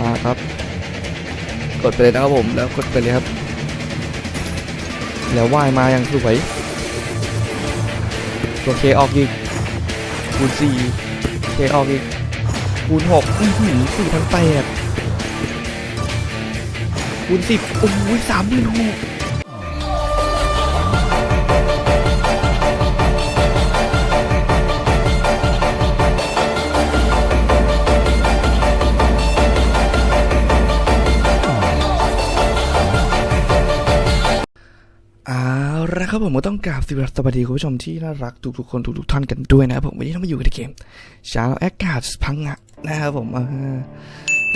มาครับ กดไปเลยนะครับผมแล้วกดไปเลยครับ แล้วว่ายมาอย่างสวยตัวเคออกอีกคูณสี่เคออกอีกคูณหกอื้อหือสี่พันแปดคูณสิบโอ้ยสามหมื่นหก ครับผมก็ต้องกราบสวัสดีคุณผู้ชมที่น่ารักทุกๆคนทุกๆท่านกันด้วยนะครับผมวันนี้เรามาอยู่ในเกมชาวแอคกาศพังงะนะครับผมอ่า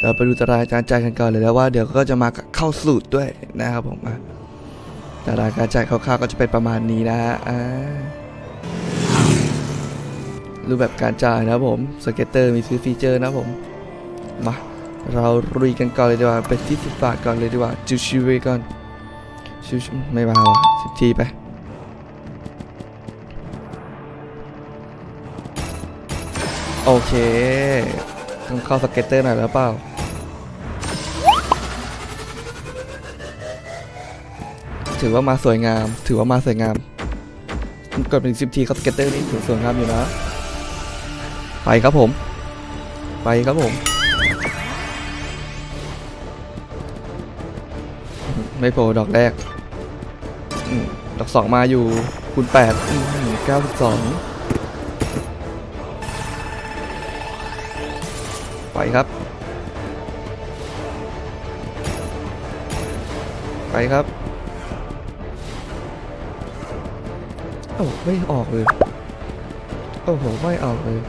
เราไปดูตารางการจ่ายกันก่อนเลยแล้วว่าเดี๋ยวก็จะมาเข้าสูตรด้วยนะครับผมตารางการจ่ายคร่าวๆก็จะเป็นประมาณนี้นะฮะรูปแบบการจ่ายนะผมสเก็ตเตอร์มีซื้อฟีเจอร์นะผมมาเราลุยกันก่อนเลยดีกว่าไปที่สิบบาทก่อนเลยดีกว่าจิวชิวก่อนชิวไม่เบาอะสิบทีไป โอเคต้องเข้าสเก็ตเตอร์หน่อยแล้วเปล่า ถือว่ามาสวยงาม ถือว่ามาสวยงาม กดเป็นสิบทีเข้าสเก็ตเตอร์นี่ถือสวยงามอยู่นะ ไปครับผม ไปครับผม ไม่โผล่ดอกแรกอดอกสองมาอยู่คูณแปดเก้าสิบสอง ไปครับ ไปครับโอ้ไม่ออกเลยโอ้โหไม่ออกเลย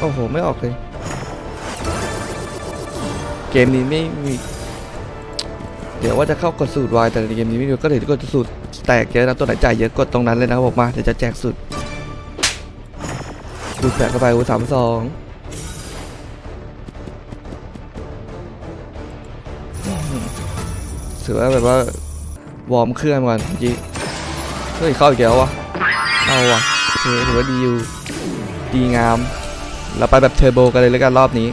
โอ้โหไม่ออกเลย เกมนี้ไม่มี เดี๋ยวว่าจะเข้ากดสูตรวายแต่ในเกมนี้ไม่รู้ก็เลยกดสูตรแตกเยอะนะตัวไหนจ่ายเยอะกดตรงนั้นเลยนะครับผมมาเดี๋ยวจะแจกสูตรคูณแปดเข้าไปคูณสามสอง ถือว่าแบบว่าวอร์มเครื่องก่อนเมื่อกี้เฮ้ยเข้าอีกแล้ววะเอาวะโอถือว่าดีอยู่ดีงาม เราไปแบบเทอร์โบกันเลยแล้วกันรอบนี้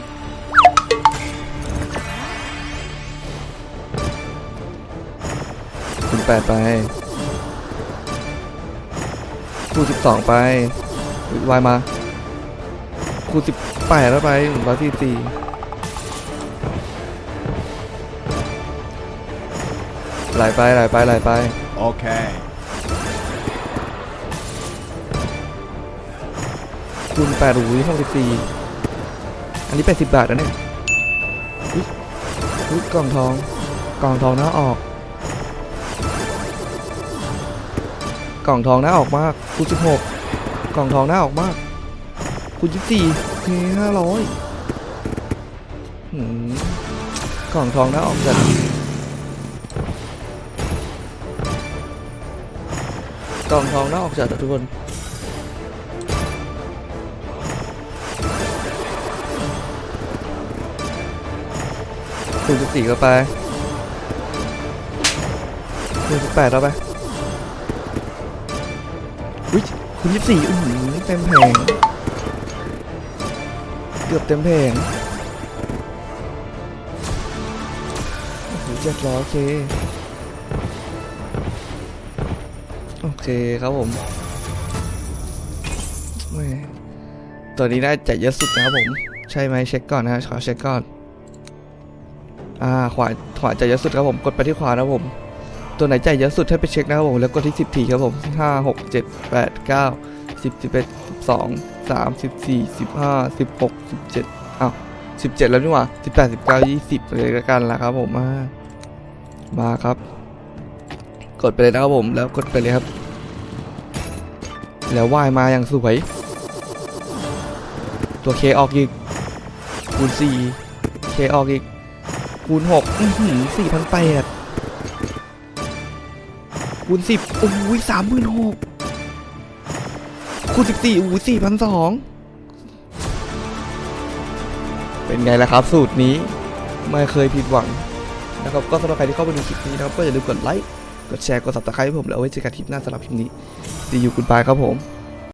คูณแปดไปคูณสิบสองไปอุ๊ยวายมา คูณสิบแปดแล้วไปร้อยสี่สี่ ไหลไปไหลไปไหลไป Okay. คูณแปดอุ้ยหกสิบสี่อันนี้แปดสิบบาทนะเนี่ยอุ๊ยอุ๊ยกล่องทอง กล่องทองหน้าออก กล่องทองหน้าออกมากคูณสิบหกกล่องทองหน้าออกมากคูณยี่สิบสี่เฮ้ห้าร้อยกล่องทองหน้าออกจัด กล่องทองน้าออกจัดอะทุกคน คูณสิบสี่เข้าไปคูณสิบแปดเข้าไปอุ้ยคูณยี่สิบสี่อื้อหือเต็มแผง เกือบเต็มแผงโอ้โหเจ็ดร้อยโอเค โอเคครับผมตัวนี้น่าจะเยอะสุดนะครับผม ใช่ไหมเช็คก่อนนะขอเช็คก่อน อ่าขวาขวาจ่ายเยอะสุดครับผม กดไปที่ขวานะครับผม ตัวไหนใจเยอะสุดให้ไปเช็คนะครับผม แล้วกดที่10ทีครับผม5 6 7 8 9 10 11 12 13 14 15 16 17อ้าว17แล้วนี่หว่า18 19 20เลยละกันละครับผมมามาครับ กดไปเลยนะครับผม แล้วกดไปเลยครับ แล้วว่ายมาอย่างสวย ตัวเคออกอีก คูณ4เคออกอีก คูณหกอื้อหือสี่พันแปดคูณสิบโอ้ยสามหมื่นหกคูณสิบสี่โอ้ยสี่พันสองเป็นไงล่ะครับสูตรนี้ ไม่เคยผิดหวังนะครับก็สำหรับใครที่เข้ามาดูคลิปนี้นะครับก็อย่าลืมกดไลค์ กดแชร์ กด subscribe ให้ผมแล้วเอาไว้เจอกันคลิปหน้าสำหรับคลิปนี้ดีอยู่คุณปายครับผม